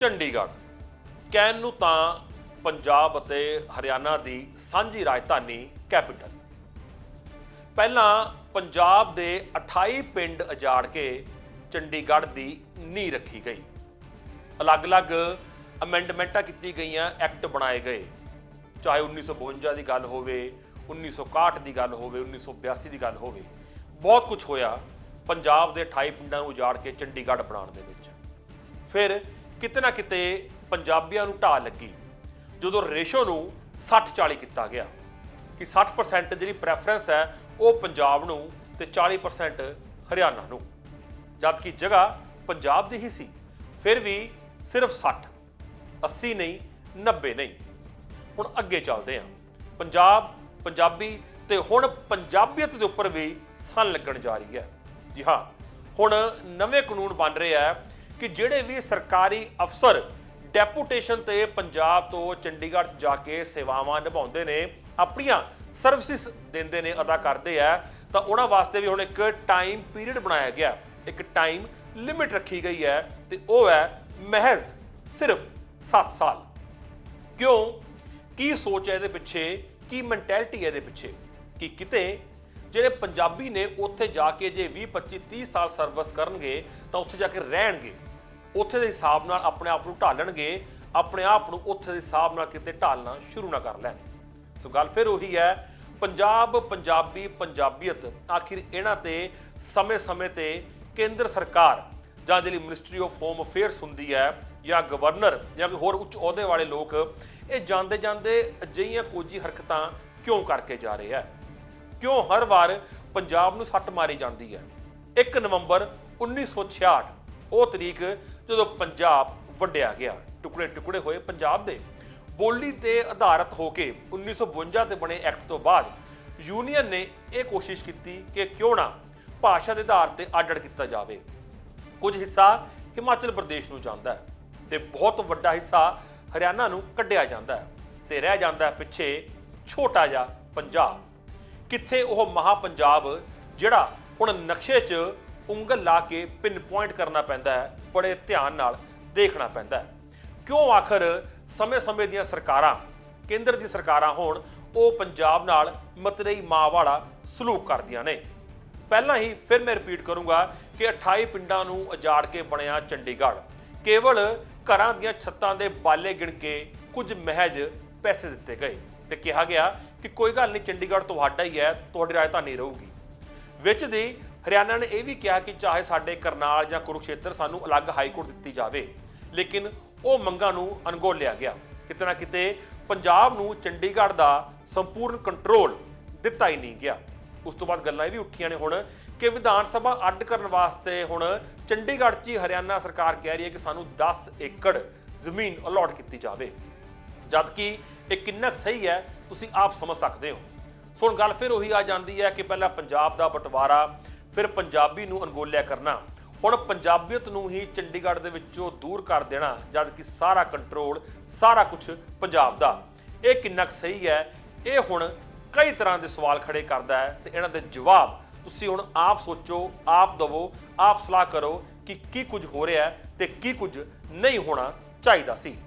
ਚੰਡੀਗੜ੍ਹ। ਕਹਿਣ ਨੂੰ ਤਾਂ ਪੰਜਾਬ ਅਤੇ ਹਰਿਆਣਾ ਦੀ ਸਾਂਝੀ ਰਾਜਧਾਨੀ ਕੈਪੀਟਲ। ਪਹਿਲਾਂ ਪੰਜਾਬ ਦੇ 28 ਪਿੰਡ ਉਜਾੜ ਕੇ ਚੰਡੀਗੜ੍ਹ ਦੀ ਨੀਂਹ ਰੱਖੀ ਗਈ। ਅਲੱਗ-ਅਲੱਗ ਅਮੈਂਡਮੈਂਟਾਂ ਕੀਤੀ ਗਈਆਂ ਐਕਟ ਬਣਾਏ ਗਏ। ਚਾਹੇ 1952 ਦੀ ਗੱਲ ਹੋਵੇ 1961 ਦੀ ਗੱਲ ਹੋਵੇ 1982 ਦੀ ਗੱਲ ਹੋਵੇ, ਬਹੁਤ ਕੁਝ ਹੋਇਆ ਪੰਜਾਬ ਦੇ 28 ਪਿੰਡਾਂ ਨੂੰ ਉਜਾੜ ਕੇ ਚੰਡੀਗੜ੍ਹ ਬਣਾਉਣ ਦੇ ਵਿੱਚ। ਫਿਰ ਕਿਤੇ ਨਾ ਕਿਤੇ ਪੰਜਾਬੀਆਂ ਨੂੰ ਢਾਹ ਲੱਗੀ, ਜਦੋਂ ਰੇਸ਼ੋ ਨੂੰ 60-40 ਕੀਤਾ ਗਿਆ। ਕਿ 60% ਜਿਹੜੀ ਪ੍ਰੈਫਰੈਂਸ ਹੈ, ਉਹ ਪੰਜਾਬ ਨੂੰ ਤੇ 40% ਹਰਿਆਣਾ ਨੂੰ। ਜਦ ਕਿ ਜਗ੍ਹਾ ਪੰਜਾਬ ਦੀ ਹੀ ਸੀ, ਫਿਰ ਵੀ ਸਿਰਫ 60 80 ਨਹੀਂ 90 ਨਹੀਂ। ਹੁਣ ਅੱਗੇ ਚੱਲਦੇ ਹਾਂ। ਪੰਜਾਬ, ਪੰਜਾਬੀ ਤੇ ਹੁਣ ਪੰਜਾਬੀਅਤ ਦੇ ਉੱਪਰ ਵੀ ਸਨ ਲੱਗਣ ਜਾ ਰਹੀ ਹੈ। ਜੀ ਹਾਂ, ਹੁਣ ਨਵੇਂ ਕਾਨੂੰਨ ਬਣ ਰਹੇ ਆ ਕਿ ਜਿਹੜੇ ਵੀ ਸਰਕਾਰੀ ਅਫਸਰ ਡੈਪੂਟੇਸ਼ਨ ਤੇ ਪੰਜਾਬ ਤੋਂ ਚੰਡੀਗੜ੍ਹ 'ਚ ਜਾ ਕੇ ਸੇਵਾਵਾਂ ਨਿਭਾਉਂਦੇ ਨੇ, ਆਪਣੀਆਂ ਸਰਵਿਸਿਸ ਦਿੰਦੇ ਨੇ, ਅਦਾ ਕਰਦੇ ਆ, ਤਾਂ ਉਹਨਾਂ ਵਾਸਤੇ ਵੀ ਹੁਣ ਇੱਕ ਟਾਈਮ ਪੀਰੀਅਡ ਬਣਾਇਆ ਗਿਆ। ਇੱਕ ਟਾਈਮ ਲਿਮਿਟ ਰੱਖੀ ਗਈ ਹੈ ਤੇ ਉਹ ਹੈ ਮਹਿਜ਼ ਸਿਰਫ 7 ਸਾਲ। ਕਿਉਂ? ਕੀ ਸੋਚ ਹੈ ਇਹਦੇ ਪਿੱਛੇ? ਕੀ ਮੈਂਟੈਲਿਟੀ ਹੈ ਇਹਦੇ ਪਿੱਛੇ? ਕਿ ਕਿਤੇ ਜਿਹੜੇ ਪੰਜਾਬੀ ਨੇ ਉੱਥੇ ਜਾ ਕੇ ਜੇ 20 25 30 ਸਾਲ ਸਰਵਿਸ ਕਰਨਗੇ, ਤਾਂ ਉੱਥੇ ਜਾ ਕੇ ਰਹਿਣਗੇ। ਉੱਥੇ ਦੇ ਹਿਸਾਬ ਨਾਲ ਆਪਣੇ ਆਪ ਨੂੰ ਢਾਲਣਗੇ, ਆਪਣੇ ਆਪ ਨੂੰ ਉੱਥੇ ਦੇ ਹਿਸਾਬ ਨਾਲ ਕਿਤੇ ਢਾਲਣਾ ਸ਼ੁਰੂ ਨਾ ਕਰ ਲੈਣ। ਸੋ ਗੱਲ ਫਿਰ ਉਹੀ ਹੈ, ਪੰਜਾਬ ਪੰਜਾਬੀ ਪੰਜਾਬੀਅਤ, ਆਖਿਰ ਇਹਨਾਂ ਤੇ ਸਮੇਂ-ਸਮੇਂ ਤੇ ਕੇਂਦਰ ਸਰਕਾਰ ਜਾਂ ਜਿਹੜੀ ਮਿਨਿਸਟਰੀ ਆਫ ਹੋਮ ਅਫੇਅਰਸ ਹੁੰਦੀ ਹੈ ਜਾਂ ਗਵਰਨਰ ਜਾਂ ਕੋਈ ਹੋਰ ਉੱਚ ਅਹੁਦੇ ਵਾਲੇ ਲੋਕ, ਇਹ ਜਾਂਦੇ ਜਾਂਦੇ ਅਜਿਹੀਆਂ ਕੋਝੀ ਹਰਕਤਾਂ ਕਿਉਂ ਕਰਕੇ ਜਾ ਰਹੇ ਹੈ? ਕਿਉਂ ਹਰ ਵਾਰ ਪੰਜਾਬ ਨੂੰ ਸੱਟ ਮਾਰੀ ਜਾਂਦੀ ਹੈ? 1 ਨਵੰਬਰ 1966 ਉਹ ਤਰੀਕ ਜਦੋਂ ਪੰਜਾਬ ਵੰਡਿਆ ਗਿਆ, ਟੁਕੜੇ ਟੁਕੜੇ ਹੋਏ ਪੰਜਾਬ ਦੇ, ਬੋਲੀ ਤੇ ਆਧਾਰਿਤ ਹੋ ਕੇ 1952 ਤੇ ਬਣੇ ਐਕਟ ਤੋਂ ਬਾਅਦ ਯੂਨੀਅਨ ਨੇ ਇਹ ਕੋਸ਼ਿਸ਼ ਕੀਤੀ ਕਿ ਕਿਉਂ ਨਾ ਭਾਸ਼ਾ ਦੇ ਆਧਾਰ ਤੇ ਅੱਡ ਕੀਤਾ ਜਾਵੇ। ਕੁਝ ਹਿੱਸਾ ਹਿਮਾਚਲ ਪ੍ਰਦੇਸ਼ ਨੂੰ ਜਾਂਦਾ ਹੈ ਤੇ ਬਹੁਤ ਵੱਡਾ ਹਿੱਸਾ ਹਰਿਆਣਾ ਨੂੰ ਕੱਢਿਆ ਜਾਂਦਾ ਹੈ ਤੇ ਰਹਿ ਜਾਂਦਾ ਹੈ ਪਿੱਛੇ ਛੋਟਾ ਜਿਹਾ ਪੰਜਾਬ। ਕਿੱਥੇ ਉਹ ਮਹਾ ਪੰਜਾਬ ਜਿਹੜਾ ਹੁਣ ਨਕਸ਼ੇ 'ਚ ਉਂਗਲ ਲਾ ਕੇ ਪਿਨ ਪੁਆਇੰਟ ਕਰਨਾ ਪੈਂਦਾ ਹੈ, ਬੜੇ ਧਿਆਨ ਨਾਲ ਦੇਖਣਾ ਪੈਂਦਾ ਹੈ। ਕਿਉਂ ਆਖਰ ਸਮੇਂ-ਸਮੇਂ ਦੀਆਂ ਸਰਕਾਰਾਂ, ਕੇਂਦਰ ਦੀ ਸਰਕਾਰਾਂ ਹੋਣ, ਉਹ ਪੰਜਾਬ ਨਾਲ ਮਤਰੇਈ ਮਾਂ ਵਾਲਾ ਸਲੂਕ ਕਰਦੀਆਂ ਨੇ। ਪਹਿਲਾਂ ਹੀ ਫਿਰ ਮੈਂ ਰਿਪੀਟ ਕਰੂੰਗਾ ਕਿ 28 ਪਿੰਡਾਂ ਨੂੰ ਉਜਾੜ ਕੇ ਬਣਿਆ ਚੰਡੀਗੜ੍ਹ। ਕੇਵਲ ਘਰਾਂ ਦੀਆਂ ਛੱਤਾਂ ਦੇ ਬਾਲੇ ਗਿਣ ਕੇ ਕੁਝ ਮਹਿਜ ਪੈਸੇ ਦਿੱਤੇ ਗਏ ਤੇ ਕਿਹਾ ਗਿਆ ਕਿ ਕੋਈ ਗੱਲ ਨਹੀਂ, ਚੰਡੀਗੜ੍ਹ ਤੁਹਾਡਾ ਹੀ ਹੈ, ਤੁਹਾਡੀ ਰਾਜਧਾਨੀ ਰਹੂਗੀ। ਵਿੱਚ ਦੀ ਹਰਿਆਣਾ ਨੇ ਇਹ ਵੀ ਕਿਹਾ ਕਿ ਚਾਹੇ ਸਾਡੇ ਕਰਨਾਲ ਜਾਂ ਕੁਰੂਕਸ਼ੇਤਰ ਸਾਨੂੰ ਅਲੱਗ ਹਾਈ ਕੋਰਟ ਦਿੱਤੀ ਜਾਵੇ, ਲੇਕਿਨ ਉਹ ਮੰਗਾਂ ਨੂੰ ਅਣਗੋਲਿਆ ਗਿਆ। ਕਿਤੇ ਨਾ ਕਿਤੇ ਪੰਜਾਬ ਨੂੰ ਚੰਡੀਗੜ੍ਹ ਦਾ ਸੰਪੂਰਨ ਕੰਟਰੋਲ ਦਿੱਤਾ ਹੀ ਨਹੀਂ ਗਿਆ। ਉਸ ਤੋਂ ਬਾਅਦ ਗੱਲਾਂ ਇਹ ਵੀ ਉੱਠੀਆਂ ਨੇ ਹੁਣ ਕਿ ਵਿਧਾਨ ਸਭਾ ਅੱਡ ਕਰਨ ਵਾਸਤੇ ਹੁਣ ਚੰਡੀਗੜ੍ਹ 'ਚ ਹੀ ਹਰਿਆਣਾ ਸਰਕਾਰ ਕਹਿ ਰਹੀ ਹੈ ਕਿ ਸਾਨੂੰ 10 ਏਕੜ ਜ਼ਮੀਨ ਅਲਾਟ ਕੀਤੀ ਜਾਵੇ। ਜਦਕਿ ਇਹ ਕਿੰਨਾ ਕੁ ਸਹੀ ਹੈ, ਤੁਸੀਂ ਆਪ ਸਮਝ ਸਕਦੇ ਹੋ। ਸੋ ਹੁਣ ਗੱਲ ਫਿਰ ਉਹੀ ਆ ਜਾਂਦੀ ਹੈ ਕਿ ਪਹਿਲਾਂ ਪੰਜਾਬ ਦਾ ਬਟਵਾਰਾ ਫਿਰ ਪੰਜਾਬੀ ਨੂੰ ਅਣਗੋਲਿਆ ਕਰਨਾ। ਹੁਣ ਪੰਜਾਬੀਅਤ ਨੂੰ ਹੀ ਚੰਡੀਗੜ੍ਹ ਦੇ ਵਿੱਚੋਂ ਦੂਰ ਕਰ ਦੇਣਾ ਜਦ ਕਿ ਸਾਰਾ ਕੰਟਰੋਲ ਸਾਰਾ ਕੁਝ ਪੰਜਾਬ ਦਾ। ਇਹ ਕਿੰਨਾ ਕੁ ਸਹੀ ਹੈ? ਇਹ ਹੁਣ ਕਈ ਤਰ੍ਹਾਂ ਦੇ ਸਵਾਲ ਖੜੇ ਕਰਦਾ ਹੈ ਤੇ ਇਹਨਾਂ ਦੇ ਜਵਾਬ ਤੁਸੀਂ ਹੁਣ ਆਪ ਸੋਚੋ, ਆਪ ਦਵੋ, ਆਪ ਸਲਾਹ ਕਰੋ ਕਿ ਕੀ ਕੁਝ ਹੋ ਰਿਹਾ ਹੈ ਤੇ ਕੀ ਕੁਝ ਨਹੀਂ ਹੋਣਾ ਚਾਹੀਦਾ ਸੀ।